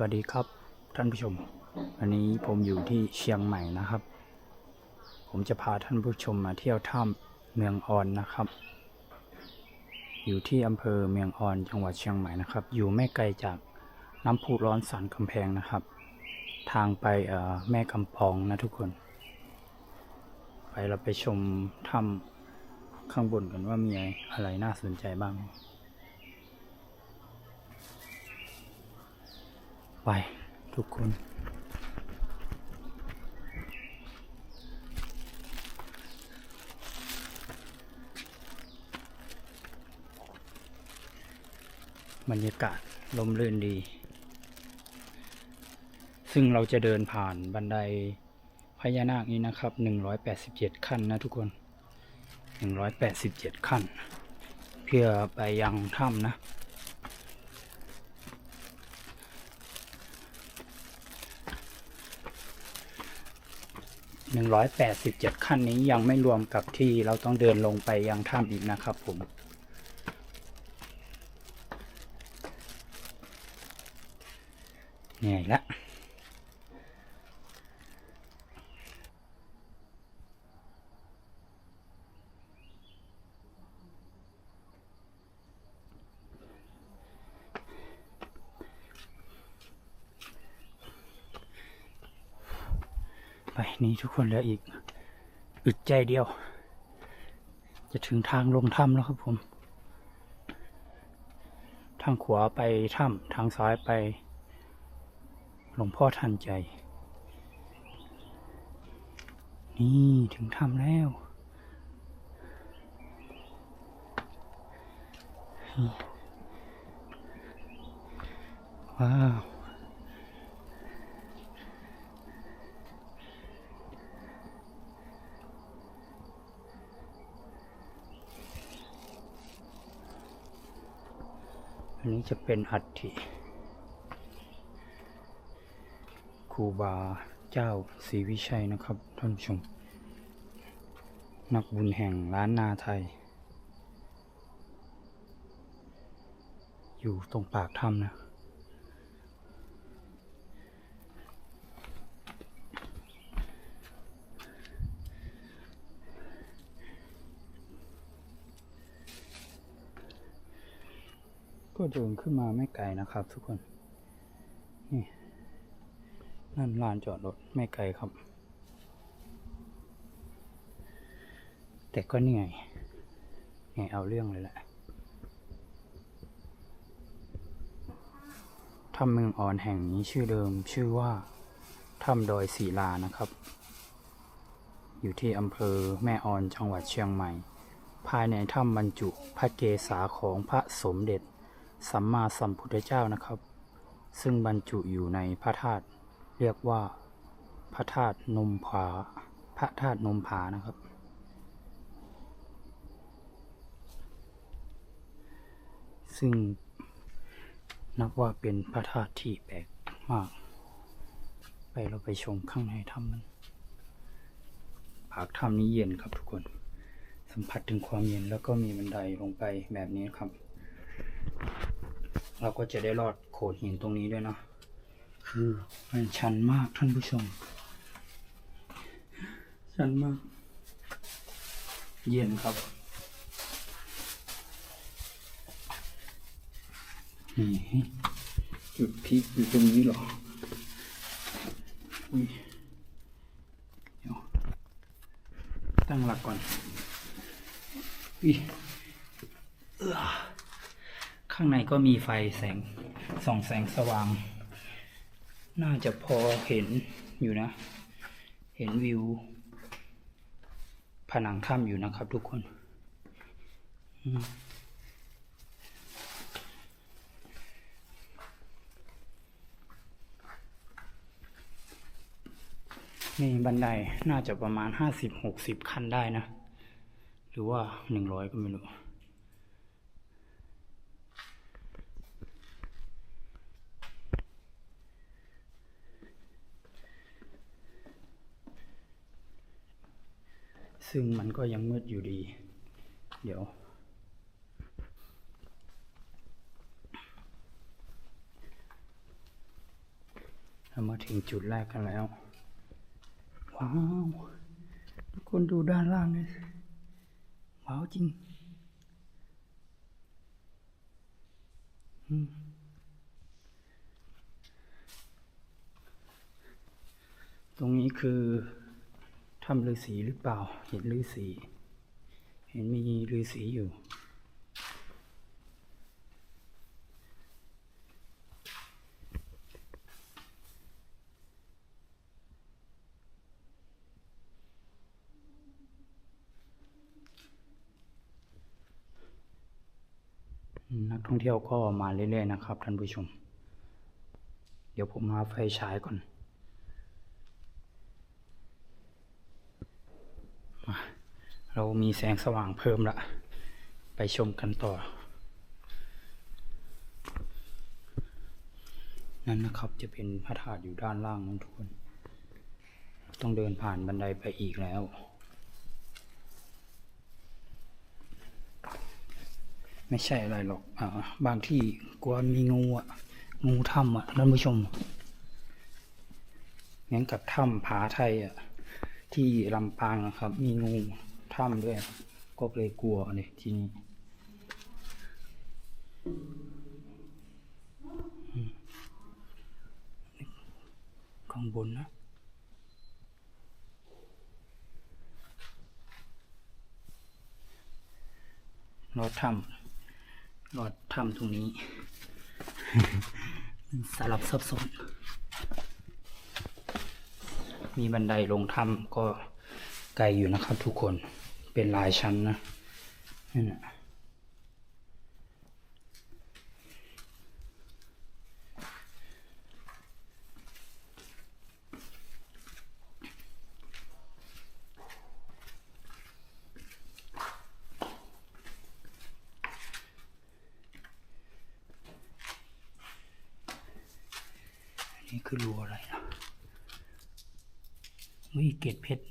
สวัสดีครับท่านผู้ชม วันนี้ผมอยู่ที่เชียงใหม่นะครับ ผมจะพาท่านผู้ชมมาเที่ยวถ้ำเมืองออนนะครับ อยู่ที่อำเภอเมืองออนจังหวัดเชียงใหม่นะครับ อยู่ไม่ไกลจากน้ำพุร้อนสันกำแพงนะครับ ทางไปเอ่อแม่กำปองนะทุกคน ไปเราไปชมถ้ำข้างบนกันว่ามีอะไรน่าสนใจบ้าง ไปทุกคน บรรยากาศลมรื่นดี ซึ่งเราจะเดินผ่านบันไดพญานาคนี้นะครับ 187 ขั้นนะทุกคน 187 ขั้น เพื่อไปยังถ้ำนะ หนึ่งร้อยแปดสิบเจ็ดขั้นนี้ยังไม่รวมกับที่เราต้องเดินลงไปยังถ้ำอีกนะครับผมเหนื่อยละ ทุกคนเหลืออีกอึดใจเดียว จะถึงทางลงถ้ำแล้วครับผม ทางขวาไปถ้ำทางซ้ายไป หลวงพ่อทันใจ นี่ถึงถ้ำแล้วว้าว นนี้จะเป็นอัฐิครูบาเจ้าศรีวิชัยนะครับท่านผู้ชม นักบุญแห่งล้านนาไทย อยู่ตรงปากถ้ำนะ เดินขึ้นมาไม่ไกลนะครับ ทุกคน นี่ นั่นลานจอดรถไม่ไกลครับ แต่ก็เหนื่อยเหนื่อยเอาเรื่องเลยแหละถ้ำเมืองอ่อนแห่งนี้ชื่อเดิมชื่อว่าถ้ำดอยศิลานะครับ อยู่ที่อำเภอแม่ออนจังหวัดเชียงใหม่ ภายในถ้ำบรรจุพระเกศาของพระสมเด็จ สัมมาสัมพุทธเจ้านะครับ ซึ่งบรรจุอยู่ในพระธาตุเรียกว่า พระธาตุนมผาพระธาตุนมผานะครับ ซึ่งนับว่าเป็นพระธาตุที่แปลกมาก ไปเราไปชมข้างในถ้ำมันปากถ้ำนี้เย็นครับทุกคน สัมผัสถึงความเย็นแล้วก็มีบันไดลงไปแบบนี้ครับ เราก็จะได้รอดโขดหินตรงนี้ด้วยเนาะคือมันชันมากท่านผู้ชม ชันมาก เย็นครับนี่จุดพีคอยู่ตรงนี้เหรออุ้ยเดี๋ยวตั้งหลักก่อนอุ้ยเอื้อ ข้างในก็มีไฟแสงส่องแสงสว่าง น่าจะพอเห็นอยู่นะ เห็นวิว ผนังถ้ำอยู่นะครับทุกคนนี่บันไดน่าจะประมาณห้าสิบหกสิบขั้นได้นะ หรือว่าหนึ่งร้อยก็ไม่รู้ ซึ่งมันก็ยังมืดอยู่ดี เดี๋ยว เรามาถึงจุดแรกกันแล้ว ว้าวทุกคนดูด้านล่างเลยว้าวจริงตรงนี้คือ ถ้ำฤาษีหรือเปล่า เห็นฤาษีเห็นมีฤาษีอยู่นักท่องเที่ยวก็มาเรื่อยๆนะครับท่านผู้ชม เดี๋ยวผมหาไฟฉายก่อนมา เรามีแสงสว่างเพิ่มละ ไปชมกันต่อ นั่นนะครับจะเป็นพระธาตุอยู่ด้านล่างนั่นทุกคน ต้องเดินผ่านบันไดไปอีกแล้วไม่ใช่อะไรหรอกอ่าบางที่กลัวมีงูอะ งูถ้ำอะท่านผู้ชม งั้นกับถ้ำผาไทยอะ ที่ลำปางนะครับ มีงู ถ้ำด้วย ก็เลยกลัวเลยที่นี่อืมข้างบนนะรถถ้ำรถถ้ำตรงนี้ สลับซับซ้อนมีบันไดลงถ้ำก็ไกลอยู่นะครับทุกคน เป็นหลายชั้นนะนี่นน่ะอันนี้คือรูอะไรนะวิเกตเพชร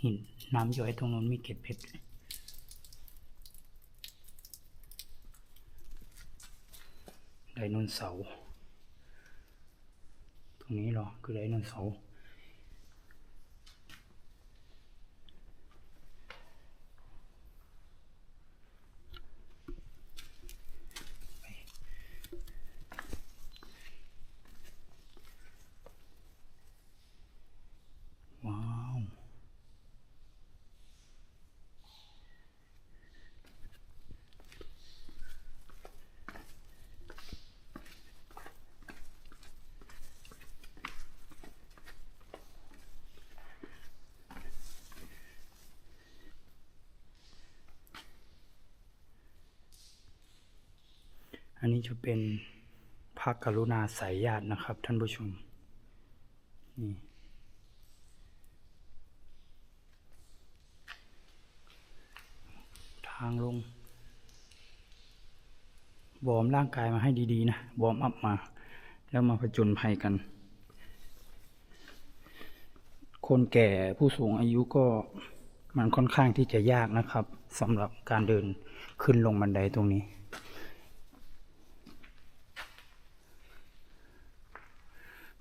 หิน น้ำ ย้อยตรงนู้นมีเกตเพชรไดโนเสาร์ตรงนี้หรอ คือไดโนเสาร์ว้าว อันนี้ จะเป็นพระกรุณาสายญาตินะครับ ท่านผู้ชม นี่ทางลงวอร์มร่างกายมาให้ดีๆนะวอร์มอัพมา แล้วมาผจญภัยกัน คนแก่ผู้สูงอายุก็มันค่อนข้างที่จะยากนะครับสำหรับการเดินขึ้นลงบันไดตรงนี้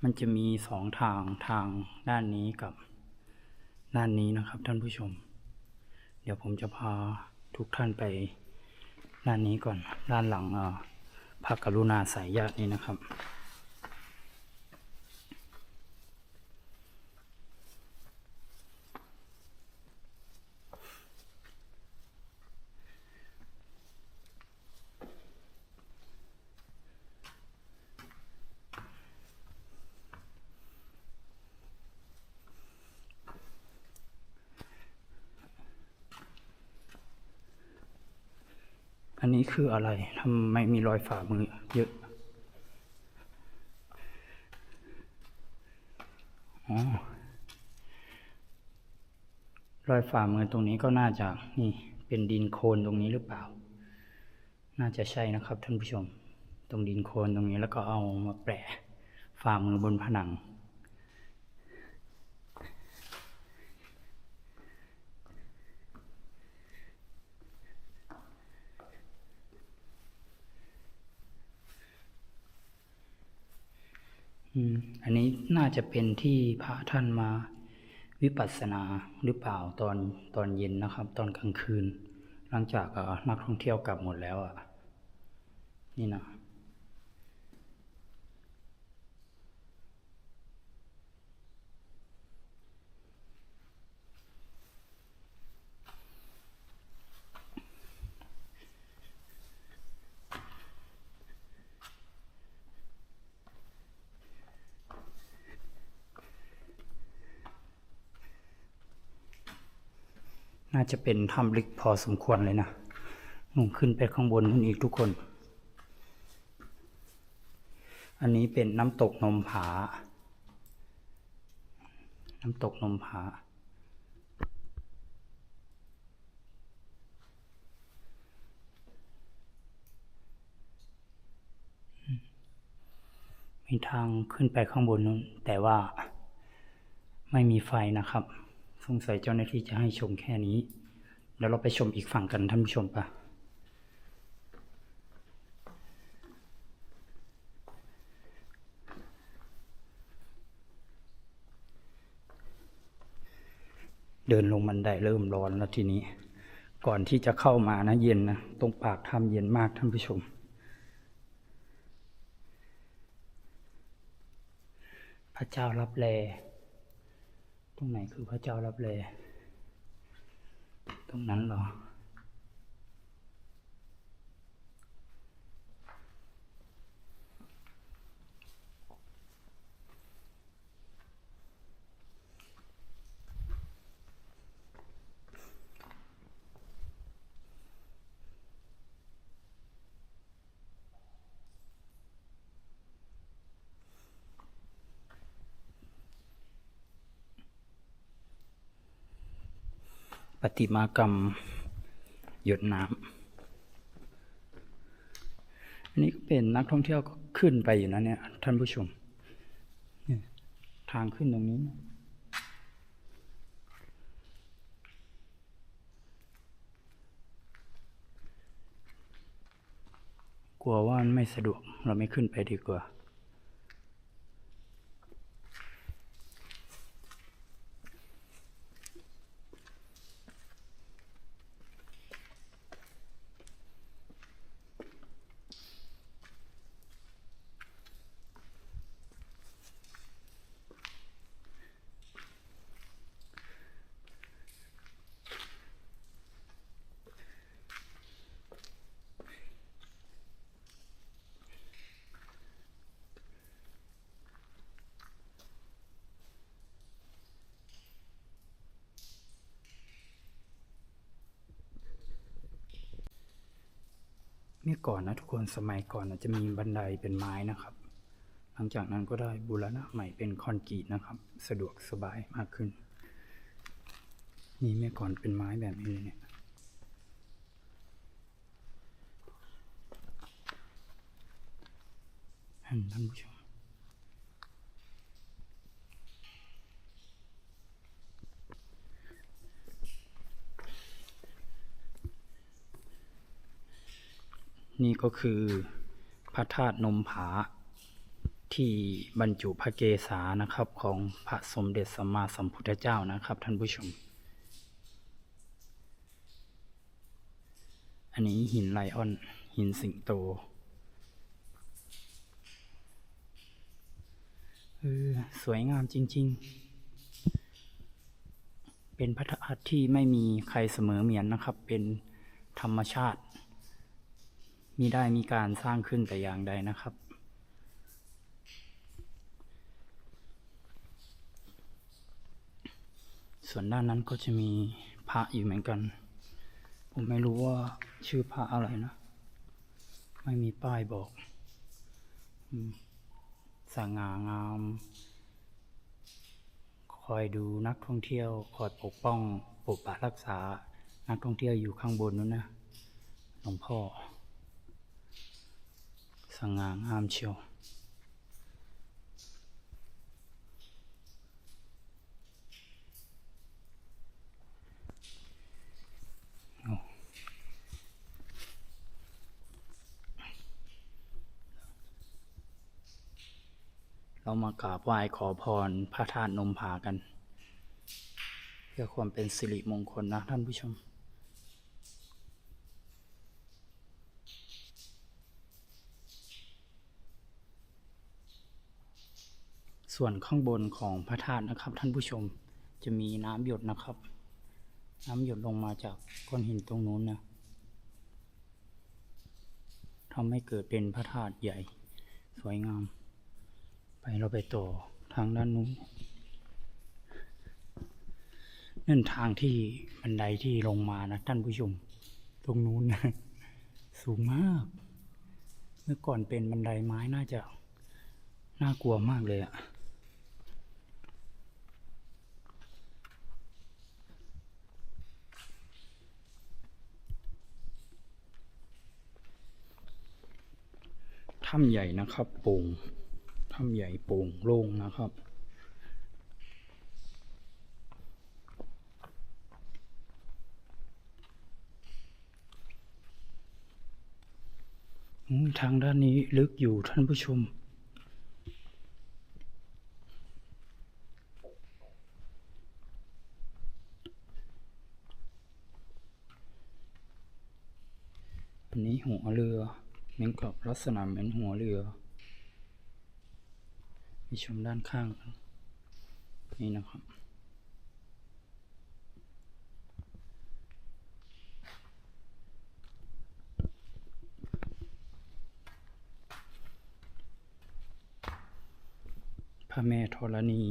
มันจะมีสองทางทางด้านนี้กับด้านนี้นะครับท่านผู้ชม เดี๋ยวผมจะพาทุกท่านไปด้านนี้ก่อนด้านหลังพระกรุณาสายญาตินี้นะครับ อันนี้คืออะไรทำไมมีรอยฝ่ามือเยอะอ๋อรอยฝ่ามือตรงนี้ก็น่าจะนี่เป็นดินโคลนตรงนี้หรือเปล่า น่าจะใช่นะครับท่านผู้ชม ตรงดินโคลนตรงนี้แล้วก็เอามาแปะฝ่ามือบนผนัง อันนี้น่าจะเป็นที่พระท่านมาวิปัสสนาหรือเปล่าตอนตอนเย็นนะครับ ตอนกลางคืน หลังจากนักท่องเที่ยวกลับหมดแล้วอะ นี่นะ น่าจะเป็นถ้ำลึกพอสมควรเลยนะนุ่งขึ้นไปข้างบนนู่นอีกทุกคน อันนี้เป็นน้ำตกนมผา น้ำตกนมผา มีทางขึ้นไปข้างบนนู้นแต่ว่าไม่มีไฟนะครับ สงสัยเจ้าหน้าที่จะให้ชมแค่นี้เดี๋ยวเราไปชมอีกฝั่งกันท่านผู้ชมปะเดินลงบันไดเริ่มร้อนแล้วทีนี้ ก่อนที่จะเข้ามานะเย็นนะ ตรงปากถ้ำเย็นมากท่านผู้ชม พระเจ้ารับแล ตรงไหนคือพระเจ้ารับแลตรงนั้นเหรอ ปฏิมากรรม หยดน้ำอันนี้ก็เป็นนักท่องเที่ยวก็ขึ้นไปอยู่นะเนี่ย ท่านผู้ชมทางขึ้นตรงนี้ กลัวว่ามันไม่สะดวกเราไม่ขึ้นไปดีกว่า เมื่อก่อนนะทุกคนสมัยก่อนนะจะมีบันไดเป็นไม้นะครับ หลังจากนั้นก็ได้บูรณะใหม่เป็นคอนกรีตนะครับ สะดวกสบายมากขึ้น นี่เมื่อก่อนเป็นไม้แบบนี้เลยเนี่ยท่านท่านผู้ชม นี่ก็คือพระธาตุนมผา ที่บรรจุพระเกศานะครับของพระสมเด็จสัมมาสัมพุทธเจ้านะครับ ท่านผู้ชม อันนี้หินไลออน หินสิงโตออสวยงามจริง ๆ เป็นพระธาตุที่ไม่มีใครเสมอเหมือนนะครับ เป็นธรรมชาติ มิได้มีการสร้างขึ้นแต่อย่างใดนะครับ ส่วนด้านนั้นก็จะมีพระอยู่เหมือนกัน ผมไม่รู้ว่าชื่อพระอะไรนะ ไม่มีป้ายบอกสง่างาม คอยดูนักท่องเที่ยว คอยปกป้องปกปักรักษา นักท่องเที่ยวอยู่ข้างบนนู้นนะหลวงพ่อ ง่างามเชียวเราเรามากราบไหว้ขอพรพระธาตุนมผากัน เพื่อความเป็นสิริมงคลนะท่านผู้ชม ส่วนข้างบนของพระธาตุนะครับ ท่านผู้ชมจะมีน้ำหยดนะครับ น้ำหยดลงมาจากก้อนหินตรงนู้นนะทำให้เกิดเป็นพระธาตุใหญ่ สวยงาม ไปเราไปต่อทางด้านนู้นนั่นทางที่บันไดที่ลงมานะท่านผู้ชม ตรงนู้นนะสูงมาก เมื่อก่อนเป็นบันไดไม้น่าจะน่ากลัวมากเลยอะ ถ้ำใหญ่นะครับโป่งถ้ำใหญ่โป่งโล่งนะครับ ทางด้านนี้ลึกอยู่ท่านผู้ชม อันนี้หัวเรือ เหมือนกับลักษณะเหมือนหัวเรือมีชมด้านข้าง นี่นะครับ พระแม่ธรณี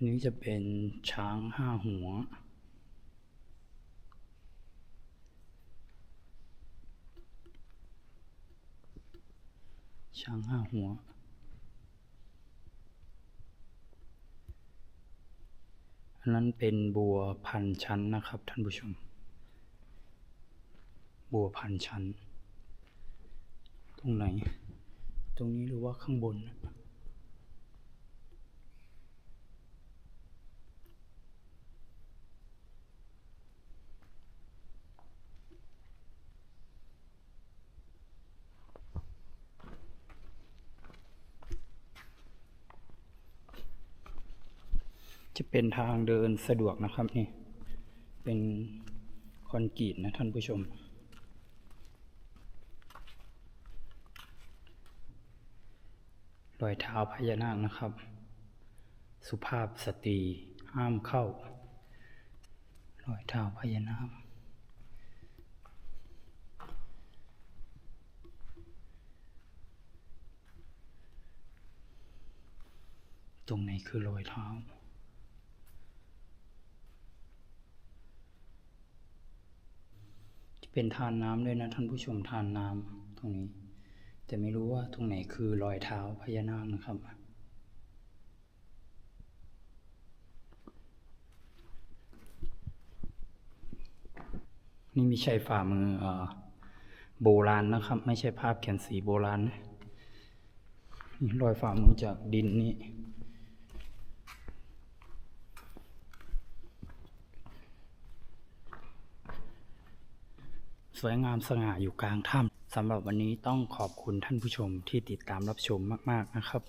อั นี้จะเป็นช้างห้าหัว ช้างห้าหัว อันนั้นเป็นบัวพันชั้นนะครับท่านผู้ชม บัวพันชั้น ตรงไหน ตรงนี้หรือว่าข้างบน จะเป็นทางเดินสะดวกนะครับนี่ เป็นคอนกรีตนะท่านผู้ชม รอยเท้าพญานาคนะครับ สุภาพสตรีห้ามเข้า รอยเท้าพญานาคตรงไหนคือรอยเท้า จะ เป็นทานน้ำด้วยนะท่านผู้ชมทานน้ำตรงนี้ แต่ไม่รู้ว่าตรงไหนคือรอยเท้าพญานาคนะครับ นี่ม่ใช่ฝ่ามืออโบราณนะครับ ไม่ใช่ภาพเขียนสีโบราณนะนี่รอยฝ่ามือจากดินนี่ สวยงามสง่าอยู่กลางถ้ำสำหรับวันนี้ต้องขอบคุณท่านผู้ชมที่ติดตามรับชมมาก ๆนะครับ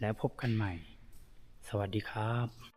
แล้วพบกันใหม่ สวัสดีครับ